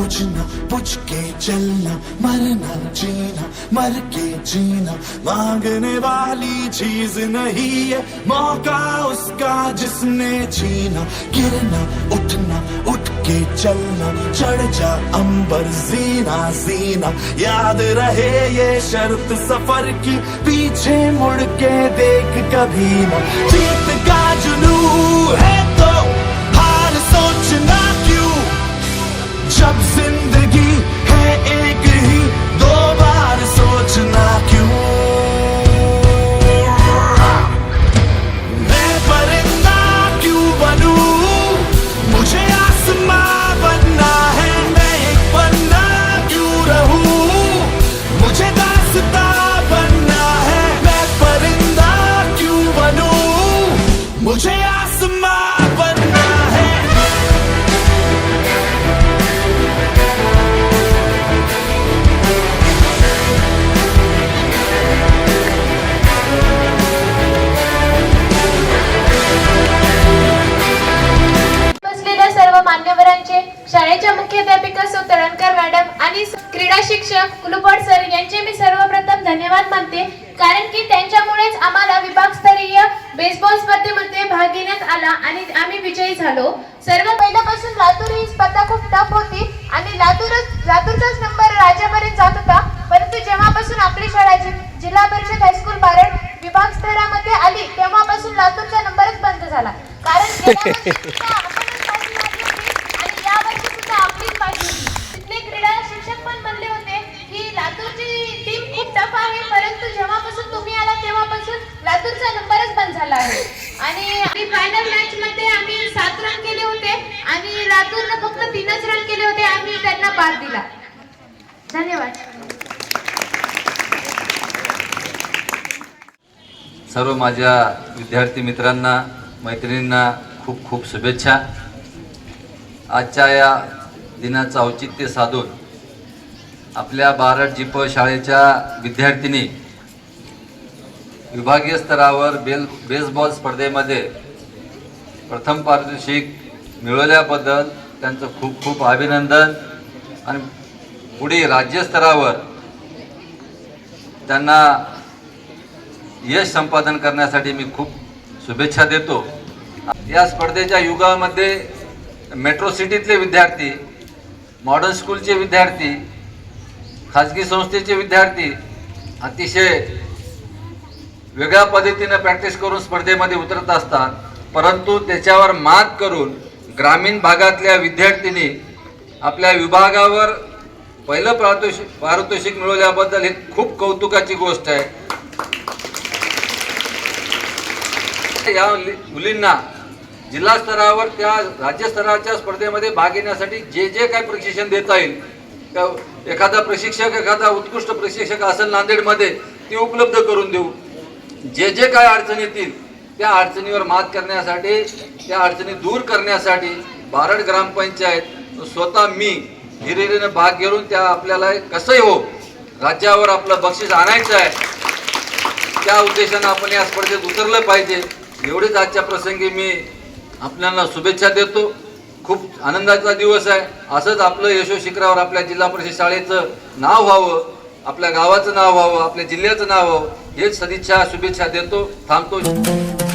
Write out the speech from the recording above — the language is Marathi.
बुझना बुझ के चलना, मरना, जीना मर के जीना। मांगने वाली चीज़ नहीं है, मौका उसका जिसने छीना। गिरना, उठना उठ के चलना, चढ़ जा अंबर, जीना जीना। याद रहे ये शर्त सफ़र की, पीछे मुड़ के देख कभी ना। जीत का जुनू है Shop in कुलपट सर यांचे मी सर्वप्रथम धन्यवाद मानते. कारण की त्यांच्यामुळेच आम्हाला विभागस्तरीय बेसबॉल स्पर्धेमध्ये भाग घेण्यात आला आणि आम्ही विजयी झालो. सर्व पहिल्यापासून लातूर ही स्पर्धा खूप टफ होती आणि लातूरच लातूरचाच नंबर राज्यापर्यंत जात होता. परंतु जेव्हापासून आपली शाळा जिल्हा परिषद हायस्कूल बारड विभाग स्तरामध्ये आली तेव्हापासून लातूरचा नंबरच बंद झाला. कारण गेल्या वर्षी सुद्धा आपणच बाजी मारली होती आणि यावर्षी सुद्धा आपलीच बाजी होती तिथले क्रीडा शिक्षक पण म्हणले होते की लातूरची टीम खूप टफ आहे परंतु जेव्हापासून तुम्ही आला तेव्हापासून लातूरचा नंबरच बंद झाला आहे आणि आपली फायनल मॅच मध्ये आम्ही सात रन केले होते आणि लातूरनं फक्त तीनच रन केले होते. आम्ही त्यांना बाद दिला. धन्यवाद. सर्व माझ्या विद्यार्थी मित्रांना मैत्रिणींना खूप खूप शुभेच्छा. आजच्या या दिनाचं औचित्य साधून आपल्या बारड जिप शाळेच्या विद्यार्थिनी विभागीय स्तरावर बेल बेसबॉल स्पर्धेमध्ये प्रथम पारितोषिक मिळवल्याबद्दल त्यांचं खूप खूप अभिनंदन. आणि पुढे राज्यस्तरावर त्यांना यश संपादन करण्यासाठी मी खूप शुभेच्छा देतो. या स्पर्धेच्या युगामध्ये मेट्रो सिटीतले विद्यार्थी मॉडर्न स्कूलचे विद्यार्थी खाजगी संस्थेचे विद्यार्थी अतिशय वेगळ्या पद्धतीनं प्रॅक्टिस करून स्पर्धेमध्ये उतरत असतात. परंतु त्याच्यावर मात करून ग्रामीण भागातल्या विद्यार्थ्यांनी आपल्या विभागावर पहिलं पारितोषिक पारितोषिक मिळवल्याबद्दल ही खूप कौतुकाची गोष्ट आहे. या मुलींना जिल्हा स्तरावर त्या राज्यस्तराच्या स्पर्धेमध्ये भाग घेण्यासाठी जे जे काही प्रशिक्षण देता येईल त्या एखादा प्रशिक्षक एखादा उत्कृष्ट प्रशिक्षक असेल नांदेडमध्ये ते उपलब्ध करून देऊ. जे जे काय अडचण येतील त्या अडचणीवर मात करण्यासाठी त्या अडचणी दूर करण्यासाठी बारड ग्रामपंचायत स्वतः मी हिरिरीने भाग घेऊन त्या आपल्याला कसंही हो राज्यावर आपलं बक्षीस आणायचं आहे त्या उद्देशानं आपण या स्पर्धेत उतरलं पाहिजे. एवढेच आजच्या प्रसंगी मी आपल्याला शुभेच्छा देतो. खूप आनंदाचा दिवस आहे. असंच आपलं यशो शिखरावर आपल्या जिल्हा परिषद शाळेचं नाव व्हावं आपल्या गावाचं नाव व्हावं आपल्या जिल्ह्याचं नाव व्हावं हेच सदिच्छा शुभेच्छा देतो. थांबतो.